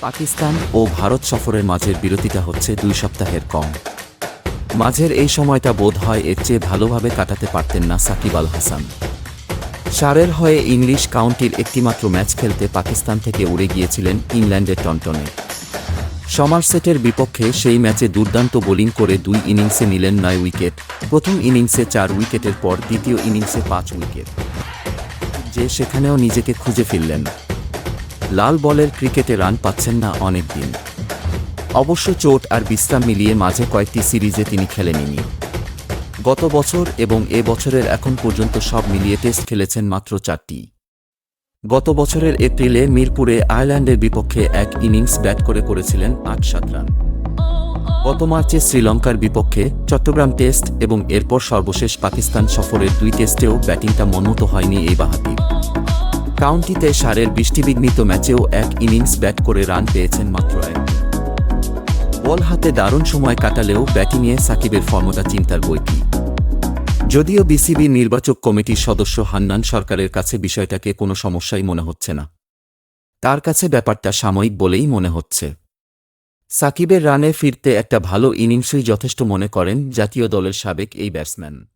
পাকিস্তান। ও ভারত সফরের মাঝের বিরতিটা হচ্ছে দুই সপ্তাহের কম। মাঝের এই সময়টা বোধ হয় এর চেয়ে ভালোভাবে কাটাতে পারতেন না সাকিব আল হাসান। সারের হয়ে ইংলিশ কাউন্টির একটিমাত্র ম্যাচ খেলতে পাকিস্তান থেকে উড়ে গিয়েছিলেন ইংল্যান্ডের টন্টনে। সমারসেটের বিপক্ষে সেই ম্যাচে দুর্দান্ত বোলিং করে দুই ইনিংসে নিলেন নয় উইকেট। প্রথম ইনিংসে চার উইকেটের পর দ্বিতীয় ইনিংসে পাঁচ উইকেট। যে সেখানেও নিজেকে খুঁজে ফিরলেন। লাল বলের ক্রিকেটে রান পাচ্ছেন না অনেক দিন অবশ্য চোট আর বিশ্রাম মিলিয়ে মাঝে কয়েকটি সিরিজে তিনি খেলেননি। গত বছর এবং এ বছরের এখন পর্যন্ত সব মিলিয়ে টেস্ট খেলেছেন মাত্র চারটি। গত বছরের এপ্রিলে মিরপুরে আয়ারল্যান্ডের বিপক্ষে এক ইনিংস ব্যাট করে করেছিলেন আট সাত রান। গত মার্চে শ্রীলঙ্কার বিপক্ষে চট্টগ্রাম টেস্ট এবং এরপর সর্বশেষ পাকিস্তান সফরের দুই টেস্টেও ব্যাটিংটা মনোত হয়নি এই বাহাতির। কাউন্টিতে সারের বৃষ্টিবিঘ্নিত ম্যাচেও এক ইনিংস ব্যাট করে রান পেয়েছেন মাত্র এক। বল হাতে দারুণ সময় কাটালেও ব্যাটিংয়ে সাকিবের ফর্মটা চিন্তার বইটি যদিও বিসিবি নির্বাচক কমিটির সদস্য হান্নান সরকারের কাছে বিষয়টাকে কোনো সমস্যাই মনে হচ্ছে না। তার কাছে ব্যাপারটা সাময়িক বলেই মনে হচ্ছে। সাকিবের রানে ফিরতে একটা ভালো ইনিংসই যথেষ্ট মনে করেন জাতীয় দলের সাবেক এই ব্যাটসম্যান।